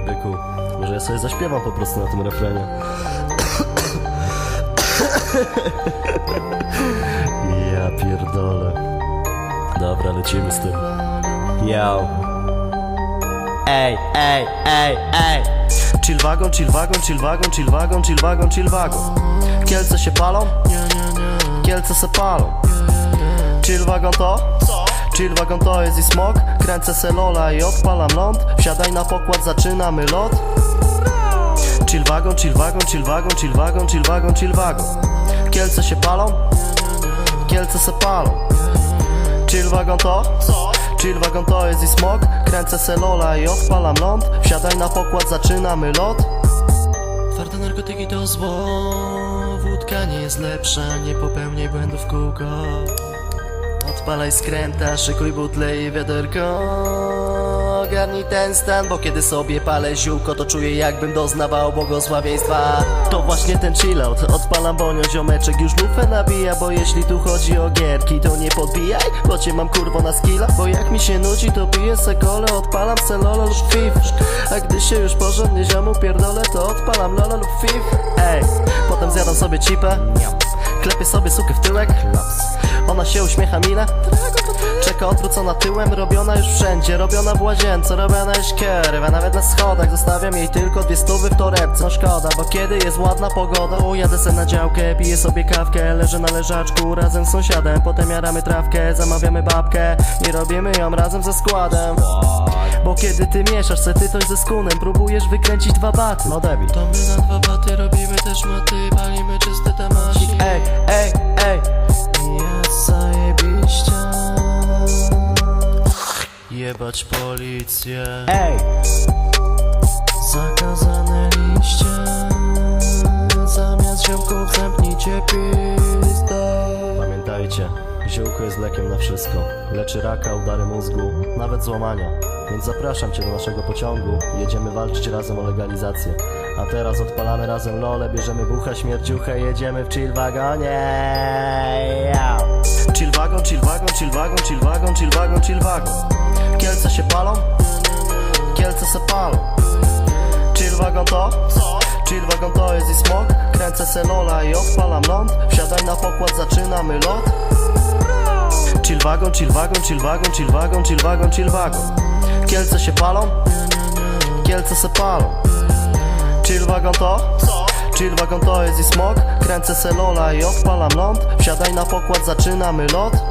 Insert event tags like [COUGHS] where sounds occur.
Ej, byku, może ja sobie zaśpiewam po prostu na tym refrenie. [COUGHS] Ja pierdolę. Dobra, lecimy z tym. Yo. Ej, ej, ej, ej. Chill wagon, chill wagon, chill wagon, chill wagon, chill wagon, chill wagon. Kielce się palą? Kielce se palą. Chill wagon to? Chill wagon to jest i smog Kręcę se lola i odpalam ląd. Wsiadaj na pokład, zaczynamy lot. Chill wagon, chill wagon, chill wagon, chill wagon, chill wagon, chill wagon Kielce się palą? Kielce se palą. Chill wagon to? Chill wagon to jest i smog Kręcę se lola i odpalam ląd. Wsiadaj na pokład, zaczynamy lot. Twarde narkotyki to zło. Wódka nie jest lepsza. Nie popełniaj błędów kółko Odpalaj skręta, szykuj butle i wiaderko Ogarnij ten stan, bo kiedy sobie palę ziółko To czuję jakbym doznawał błogosławieństwa. To właśnie ten chillout Odpalam bonio, ziomeczek już lufę nabija Bo jeśli tu chodzi o gierki To nie podbijaj, bo cię mam kurwo na skilla. Bo jak mi się nudzi to piję se kole Odpalam se lolo lub fif. A gdy się już porządnie ziomu pierdolę To odpalam lolo lub fif. Ej, potem zjadam sobie cipę Klepię sobie sukę w tyłek Ona się uśmiecha mile Czeka odwrócona tyłem, robiona już wszędzie Robiona w łazience, robiona już kierwa Nawet na schodach zostawiam jej tylko dwie stówy w torebce. No szkoda, bo kiedy jest ładna pogoda Ujadę se na działkę, piję sobie kawkę Leżę na leżaczku razem z sąsiadem. Potem jaramy trawkę, zamawiamy babkę I robimy ją razem ze składem. Bo kiedy ty mieszasz se tytoń ze skunem Próbujesz wykręcić dwa baty. No debil To my na dwa baty robimy też maty Palimy czyste temasi Ej, ej, Jebać policję Ej, Zakazane liście Zamiast ziomków zamknijcie pizdę Pamiętajcie, ziółko jest lekiem na wszystko. Leczy raka, udary mózgu, nawet złamania. Więc zapraszam Cię do naszego pociągu. Jedziemy walczyć razem o legalizację. A teraz odpalamy razem lole, bierzemy bucha, śmierdziuchę, jedziemy w chill wagonie. Chill wagon, chill wagon, chill wagon, chill wagon. Kielce się palą? Kielce se palą. Chill wagon to? Chill wagon to jest i smog Kręcę se lola i odpalam ląd Wsiadaj na pokład, zaczynamy lot Chill wagon, chill wagon, chill wagon, chill wagon, chill wagon, chill wagon Kielce się palą? Kielce se palą Chill wagon to? Chill wagon to jest i smog Kręcę se lola i odpalam ląd Wsiadaj na pokład, zaczynamy lot